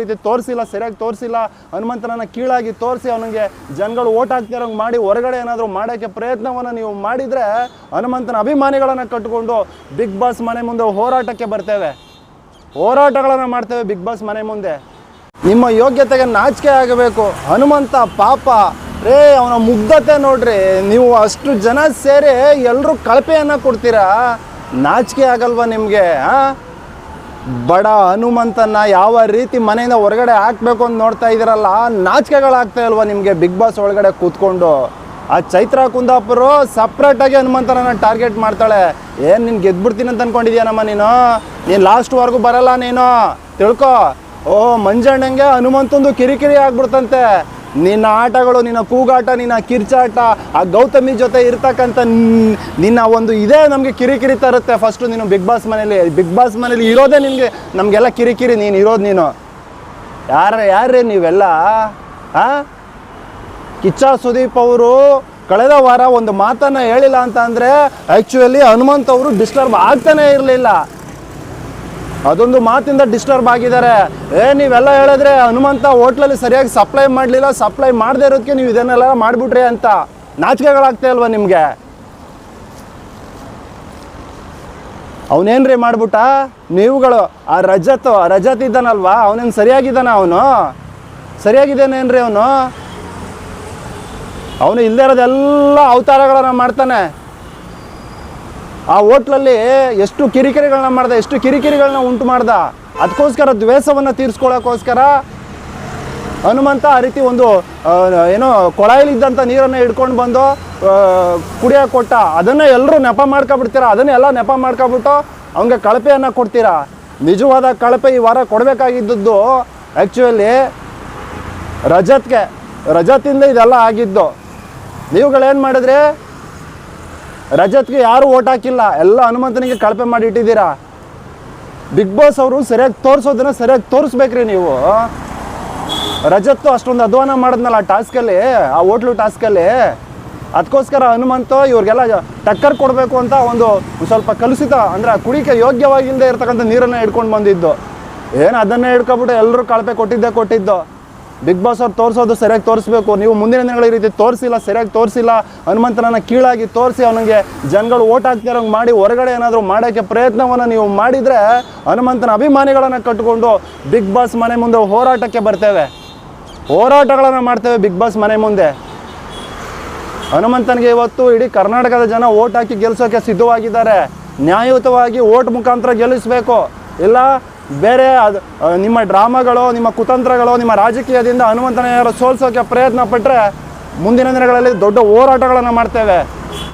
ರೀತಿ ತೋರಿಸಿಲ್ಲ, ಸರಿಯಾಗಿ ತೋರಿಸಿಲ್ಲ, ಹನುಮಂತನನ್ನ ಕೀಳಾಗಿ ತೋರಿಸಿ ಅವನಿಗೆ ಜನಗಳು ಓಟ್ ಹಾಕ್ತಿರೋಂಗೆ ಮಾಡಿ ಹೊರಗಡೆ ಏನಾದರೂ ಮಾಡೋಕ್ಕೆ ಪ್ರಯತ್ನವನ್ನು ನೀವು ಮಾಡಿದರೆ ಹನುಮಂತನ ಅಭಿಮಾನಿಗಳನ್ನು ಕಟ್ಟಿಕೊಂಡು ಬಿಗ್ ಬಾಸ್ ಮನೆ ಮುಂದೆ ಹೋರಾಟಕ್ಕೆ ಬರ್ತೇವೆ. ಹೋರಾಟಗಳನ್ನು ಮಾಡ್ತೇವೆ ಬಿಗ್ ಬಾಸ್ ಮನೆ ಮುಂದೆ. ನಿಮ್ಮ ಯೋಗ್ಯತೆಗೆ ನಾಚಿಕೆ ಆಗಬೇಕು. ಹನುಮಂತ ಪಾಪ. ರೇ, ಅವನ ಮುಗ್ಧತೆ ನೋಡ್ರಿ. ನೀವು ಅಷ್ಟು ಜನ ಸೇರಿ ಎಲ್ಲರೂ ಕಳಪೆಯನ್ನು ಕೊಡ್ತೀರಾ? ನಾಚಿಕೆ ಆಗಲ್ವಾ ನಿಮಗೆ ಹಾಂ ಬಡ ಹನುಮಂತನ್ನ ಯಾವ ರೀತಿ ಮನೆಯಿಂದ ಹೊರಗಡೆ ಹಾಕ್ಬೇಕು ಅಂತ ನೋಡ್ತಾ ಇದ್ದೀರಲ್ಲ ನಾಚಿಕೆಗಳಾಗ್ತಾ ಇಲ್ವಾ ನಿಮಗೆ ಬಿಗ್ ಬಾಸ್ ಒಳಗಡೆ ಕೂತ್ಕೊಂಡು? ಆ ಚೈತ್ರ ಕುಂದಾಪುರು ಸಪ್ರೇಟಾಗಿ ಹನುಮಂತನ ಟಾರ್ಗೆಟ್ ಮಾಡ್ತಾಳೆ. ಏನು ನೀನು ಗೆದ್ಬಿಡ್ತೀನಿ ಅಂತ ಅನ್ಕೊಂಡಿದ್ಯಾನಮ್ಮ ನೀನು? ನೀನು ಲಾಸ್ಟ್ವರೆಗೂ ಬರಲ್ಲ ನೀನು? ತಿಳ್ಕೊ. ಓ, ಮಂಜಣ್ಣಂಗೆ ಹನುಮಂತಂದು ಕಿರಿಕಿರಿ ಆಗ್ಬಿಡ್ತಂತೆ. ನಿನ್ನ ಆಟಗಳು, ನಿನ್ನ ಕೂಗಾಟ, ನಿನ್ನ ಕಿರ್ಚಾಟ, ಆ ಗೌತಮಿ ಜೊತೆ ಇರ್ತಕ್ಕಂಥ ನಿನ್ನ ಒಂದು ಇದೇ ನಮಗೆ ಕಿರಿಕಿರಿ ತರುತ್ತೆ. ಫಸ್ಟು ನೀನು ಬಿಗ್ ಬಾಸ್ ಮನೇಲಿ ಬಿಗ್ ಬಾಸ್ ಮನೇಲಿ ಇರೋದೇ ನಿನಗೆ. ನಮಗೆಲ್ಲ ಕಿರಿಕಿರಿ, ನೀನು ಇರೋದು ನೀನು. ಯಾರ ಯಾರೇ ನೀವೆಲ್ಲ? ಆ? ಕಿಚ್ಚ ಸುದೀಪ್ ಅವರು ಕಳೆದ ವಾರ ಒಂದು ಮಾತನ್ನು ಹೇಳಿಲ್ಲ ಅಂತ ಅಂದರೆ ಆ್ಯಕ್ಚುಲಿ ಹನುಮಂತ್ ಅವರು ಡಿಸ್ಟರ್ಬ್ ಆಗ್ತಾನೇ ಇರಲಿಲ್ಲ. ಅದೊಂದು ಮಾತಿಂದ ಡಿಸ್ಟರ್ಬ್ ಆಗಿದ್ದಾರೆ. ಏ, ನೀವೆಲ್ಲ ಹೇಳಿದ್ರೆ ಹನುಮಂತ ಹೋಟ್ಲಲ್ಲಿ ಸರಿಯಾಗಿ ಸಪ್ಲೈ ಮಾಡಲಿಲ್ಲ ಸಪ್ಲೈ ಮಾಡದೇ ಇರೋದಕ್ಕೆ ನೀವು ಇದನ್ನೆಲ್ಲ ಮಾಡಿಬಿಟ್ರಿ ಅಂತ ನಾಚಿಕೆಗಳಾಗ್ತಾ ಇಲ್ವಾ ನಿಮಗೆ? ಅವನೇನ್ರಿ ಮಾಡ್ಬಿಟ್ಟ? ನೀವುಗಳು, ಆ ರಜತ್ ರಜತ್ ಇದ್ದಾನಲ್ವಾ? ಅವನೇನು ಸರಿಯಾಗಿದ್ದಾನ ಅವನು? ಸರಿಯಾಗಿದ್ದಾನೇನ್ರಿ ಅವನು? ಅವನು ಇಲ್ಲದೆ ಇರೋದೆಲ್ಲ ಅವತಾರಗಳನ್ನ ಮಾಡ್ತಾನೆ. ಆ ಹೋಟ್ಲಲ್ಲಿ ಎಷ್ಟು ಕಿರಿಕಿರಿಗಳನ್ನ ಮಾಡ್ದ, ಎಷ್ಟು ಕಿರಿಕಿರಿಗಳನ್ನ ಉಂಟು ಮಾಡ್ದ? ಅದಕ್ಕೋಸ್ಕರ ದ್ವೇಷವನ್ನು ತೀರಿಸ್ಕೊಳ್ಳೋಕ್ಕೋಸ್ಕರ ಹನುಮಂತ ಆ ರೀತಿ ಒಂದು ಏನೋ ಕೊಳಾಯಿಲಿದ್ದಂಥ ನೀರನ್ನು ಹಿಡ್ಕೊಂಡು ಬಂದು ಕುಡಿಯೋಕೆ ಕೊಟ್ಟ. ಅದನ್ನು ಎಲ್ಲರೂ ನೆಪ ಮಾಡ್ಕೊಬಿಡ್ತೀರಾ? ಅದನ್ನೆಲ್ಲ ನೆಪ ಮಾಡ್ಕೊಬಿಟ್ಟು ಅವನಿಗೆ ಕಳಪೆಯನ್ನು ಕೊಡ್ತೀರಾ? ನಿಜವಾದ ಕಳಪೆ ಈ ವಾರ ಕೊಡಬೇಕಾಗಿದ್ದದ್ದು ಆ್ಯಕ್ಚುಲಿ ರಜತ್ಗೆ. ರಜತಿಂದ ಇದೆಲ್ಲ ಆಗಿದ್ದು. ನೀವುಗಳೇನು ಮಾಡಿದ್ರಿ? ರಜತ್ಗೆ ಯಾರು ಓಟ್ ಹಾಕಿಲ್ಲ. ಎಲ್ಲ ಹನುಮಂತನಿಗೆ ಕಳಪೆ ಮಾಡಿ ಇಟ್ಟಿದ್ದೀರಾ? ಬಿಗ್ ಬಾಸ್ ಅವರು ಸರಿಯಾಗಿ ತೋರಿಸೋದನ್ನ ಸರಿಯಾಗಿ ತೋರಿಸ್ಬೇಕ್ರಿ ನೀವು. ರಜತ್ತು ಅಷ್ಟೊಂದು ಅಧ್ವಾನ ಮಾಡಿದ್ನಲ್ಲ ಆ ಟಾಸ್ಕಲ್ಲಿ, ಆ ಹೋಟ್ಲು ಟಾಸ್ಕಲ್ಲಿ. ಅದಕ್ಕೋಸ್ಕರ ಹನುಮಂತ ಇವ್ರಿಗೆಲ್ಲ ಟಕ್ಕರ್ ಕೊಡಬೇಕು ಅಂತ ಒಂದು ಸ್ವಲ್ಪ ಕಲುಷಿತ ಅಂದರೆ ಕುಡಿಕೆ ಯೋಗ್ಯವಾಗಿಲ್ಲದೆ ಇರ್ತಕ್ಕಂಥ ನೀರನ್ನು ಹಿಡ್ಕೊಂಡು ಬಂದಿದ್ದು. ಏನು ಅದನ್ನೇ ಹಿಡ್ಕೊಬಿಟ್ಟು ಎಲ್ಲರೂ ಕಳಪೆ ಕೊಟ್ಟಿದ್ದೆ ಕೊಟ್ಟಿದ್ದು. ಬಿಗ್ ಬಾಸ್ ಅವ್ರು ತೋರಿಸೋದು ಸರಿಯಾಗಿ ತೋರಿಸ್ಬೇಕು. ನೀವು ಮುಂದಿನ ದಿನಗಳ ರೀತಿ ತೋರಿಸಿಲ್ಲ, ಸರಿಯಾಗಿ ತೋರಿಸಿಲ್ಲ ಹನುಮಂತನನ್ನ ಕೀಳಾಗಿ ತೋರಿಸಿ ಅವನಿಗೆ ಜನಗಳು ಓಟ್ ಹಾಕ್ತಿರೋಂಗೆ ಮಾಡಿ ಹೊರಗಡೆ ಏನಾದರೂ ಮಾಡೋಕ್ಕೆ ಪ್ರಯತ್ನವನ್ನು ನೀವು ಮಾಡಿದರೆ ಹನುಮಂತನ ಅಭಿಮಾನಿಗಳನ್ನು ಕಟ್ಟಿಕೊಂಡು ಬಿಗ್ ಬಾಸ್ ಮನೆ ಮುಂದೆ ಹೋರಾಟಕ್ಕೆ ಬರ್ತೇವೆ. ಹೋರಾಟಗಳನ್ನು ಮಾಡ್ತೇವೆ ಬಿಗ್ ಬಾಸ್ ಮನೆ ಮುಂದೆ. ಹನುಮಂತನಿಗೆ ಇವತ್ತು ಇಡೀ ಕರ್ನಾಟಕದ ಜನ ಓಟ್ ಹಾಕಿ ಗೆಲ್ಲಿಸೋಕೆ ಸಿದ್ಧವಾಗಿದ್ದಾರೆ. ನ್ಯಾಯಯುತವಾಗಿ ಓಟ್ ಮುಖಾಂತರ ಗೆಲ್ಲಿಸಬೇಕು. ಇಲ್ಲ ಬೇರೆ ಅದು ನಿಮ್ಮ ಡ್ರಾಮಾಗಳು, ನಿಮ್ಮ ಕುತಂತ್ರಗಳು, ನಿಮ್ಮ ರಾಜಕೀಯದಿಂದ ಹನುಮಂತನ ಯಾರು ಸೋಲ್ಸೋಕೆ ಪ್ರಯತ್ನ ಪಟ್ಟರೆ ಮುಂದಿನ ದಿನಗಳಲ್ಲಿ ದೊಡ್ಡ ಹೋರಾಟಗಳನ್ನು ಮಾಡ್ತೇವೆ.